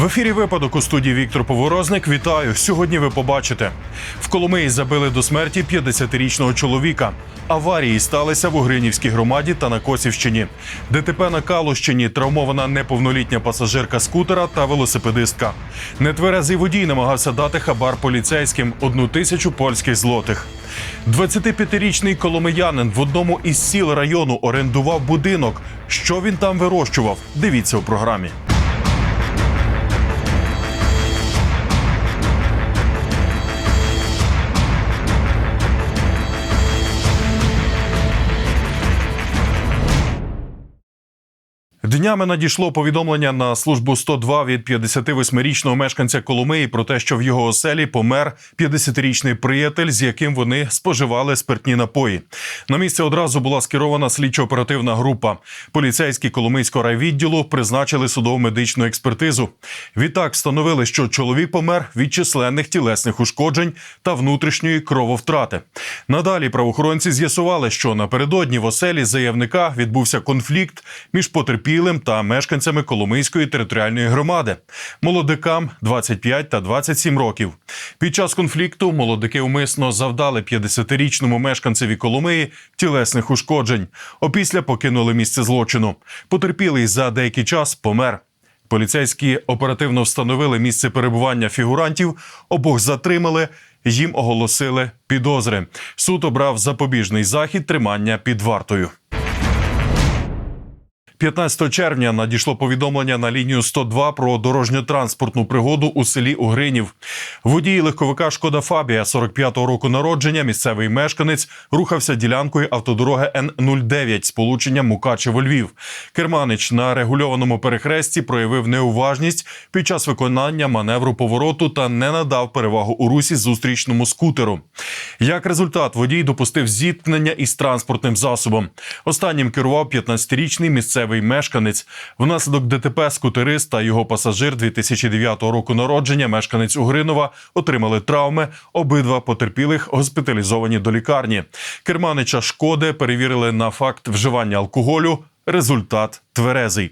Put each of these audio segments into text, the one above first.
В ефірі випадок у студії Віктор Поворозник. Вітаю. Сьогодні ви побачите. В Коломиї забили до смерті 50-річного чоловіка. Аварії сталися в Угринівській громаді та на Косівщині. ДТП на Калущині травмована неповнолітня пасажирка скутера та велосипедистка. Нетверезий водій намагався дати хабар поліцейським одну тисячу польських злотих. 25-річний коломиянин в одному із сіл району орендував будинок. Що він там вирощував? Дивіться у програмі. Днями надійшло повідомлення на службу 102 від 58-річного мешканця Коломиї про те, що в його оселі помер 50-річний приятель, з яким вони споживали спиртні напої. На місце одразу була скерована слідчо-оперативна група. Поліцейські Коломийського райвідділу призначили судово медичну експертизу. Відтак встановили, що чоловік помер від численних тілесних ушкоджень та внутрішньої крововтрати. Надалі правоохоронці з'ясували, що напередодні в оселі заявника відбувся конфлікт між потерпілим та мешканцями Коломийської територіальної громади. Молодикам 25 та 27 років. Під час конфлікту молодики умисно завдали 50-річному мешканцеві Коломиї тілесних ушкоджень. Опісля покинули місце злочину. Потерпілий за деякий час помер. Поліцейські оперативно встановили місце перебування фігурантів, обох затримали. Їм оголосили підозри. Суд обрав запобіжний захід тримання під вартою. 15 червня надійшло повідомлення на лінію 102 про дорожньо-транспортну пригоду у селі Угринів. Водій легковика Шкода Фабія 45-го року народження, місцевий мешканець, рухався ділянкою автодороги Н-09 сполучення Мукачево-Львів. Керманич на регульованому перехресті проявив неуважність під час виконання маневру повороту та не надав перевагу у русі зустрічному скутеру. Як результат, водій допустив зіткнення із транспортним засобом. Останнім керував 15-річний місцевий мешканець. Внаслідок ДТП скутерист та його пасажир 2009 року народження, мешканець Угринова, отримали травми. Обидва потерпілих госпіталізовані до лікарні. Керманича шкоди перевірили на факт вживання алкоголю. Результат тверезий.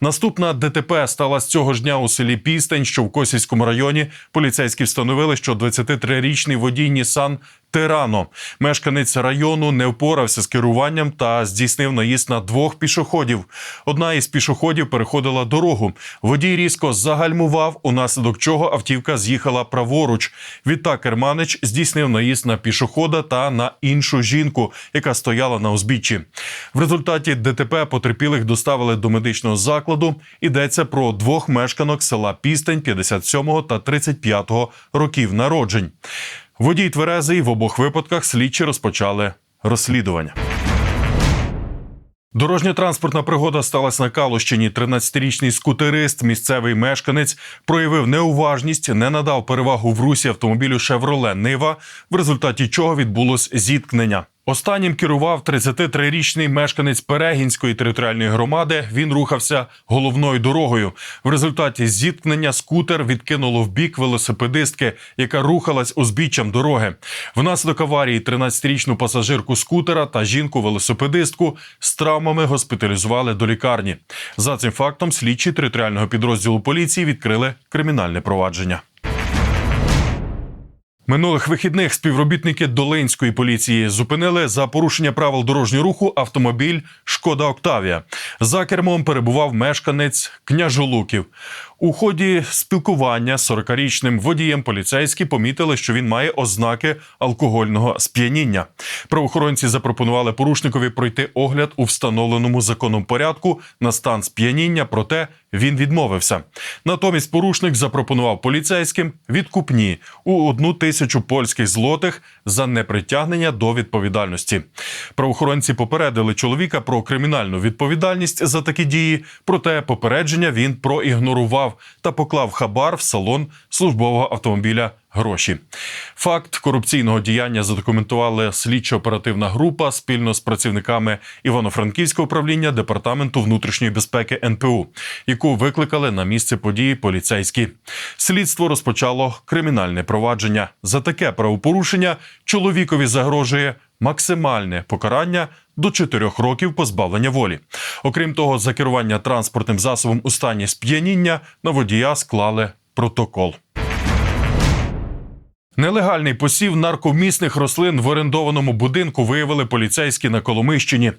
Наступна ДТП сталася цього ж дня у селі Пістень, що в Косівському районі. Поліцейські встановили, що 23-річний водій Нісан Тирано, мешканець району, не впорався з керуванням та здійснив наїзд на двох пішоходів. Одна із пішоходів переходила дорогу. Водій різко загальмував, унаслідок чого автівка з'їхала праворуч. Відтак керманич здійснив наїзд на пішохода та на іншу жінку, яка стояла на узбіччі. В результаті ДТП потерпілих доставили до медичного закладу. Йдеться про двох мешканок села Пістень 57 та 35 років народжень. Водій тверезий в обох випадках слідчі розпочали розслідування. Дорожньо-транспортна пригода сталася на Калущині. 13-річний скутерист, місцевий мешканець, проявив неуважність, не надав перевагу в русі автомобілю Шевроле Нива, в результаті чого відбулось зіткнення. Останнім керував 33-річний мешканець Перегінської територіальної громади. Він рухався головною дорогою. В результаті зіткнення скутер відкинуло в бік велосипедистки, яка рухалась узбіччям дороги. Внаслідок аварії 13-річну пасажирку скутера та жінку-велосипедистку з травмами госпіталізували до лікарні. За цим фактом слідчі територіального підрозділу поліції відкрили кримінальне провадження. Минулих вихідних співробітники Долинської поліції зупинили за порушення правил дорожнього руху автомобіль Шкода Октавія. За кермом перебував мешканець Княжолуків. У ході спілкування з 40-річним водієм поліцейські помітили, що він має ознаки алкогольного сп'яніння. Правоохоронці запропонували порушникові пройти огляд у встановленому законом порядку на стан сп'яніння, проте він відмовився. Натомість порушник запропонував поліцейським відкупні у одну тисячу польських злотих за непритягнення до відповідальності. Правоохоронці попередили чоловіка про кримінальну відповідальність за такі дії, проте попередження він проігнорував та поклав хабар в салон службового автомобіля гроші. Факт корупційного діяння задокументувала слідчо-оперативна група спільно з працівниками Івано-Франківського управління департаменту внутрішньої безпеки НПУ, яку викликали на місце події поліцейські. Слідство розпочало кримінальне провадження. За таке правопорушення чоловікові загрожує максимальне покарання до 4 років позбавлення волі. Окрім того, за керування транспортним засобом у стані сп'яніння на водія склали протокол. Нелегальний посів наркомісних рослин в орендованому будинку виявили поліцейські на Коломийщині.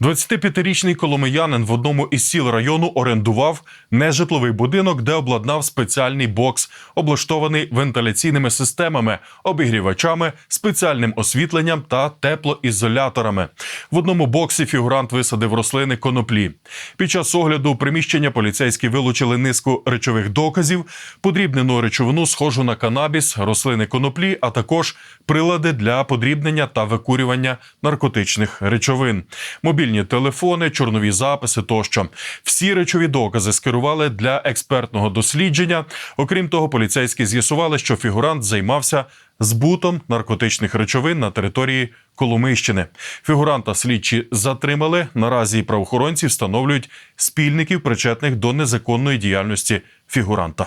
25-річний коломиянин в одному із сіл району орендував нежитловий будинок, де обладнав спеціальний бокс, облаштований вентиляційними системами, обігрівачами, спеціальним освітленням та теплоізоляторами. В одному боксі фігурант висадив рослини коноплі. Під час огляду приміщення поліцейські вилучили низку речових доказів, подрібнену речовину, схожу на канабіс, рослини коноплі, а також прилади для подрібнення та викурювання наркотичних речовин, мобільні телефони, чорнові записи тощо. Всі речові докази скерували для експертного дослідження. Окрім того, поліцейські з'ясували, що фігурант займався збутом наркотичних речовин на території Коломийщини. Фігуранта слідчі затримали. Наразі правоохоронці встановлюють спільників, причетних до незаконної діяльності фігуранта.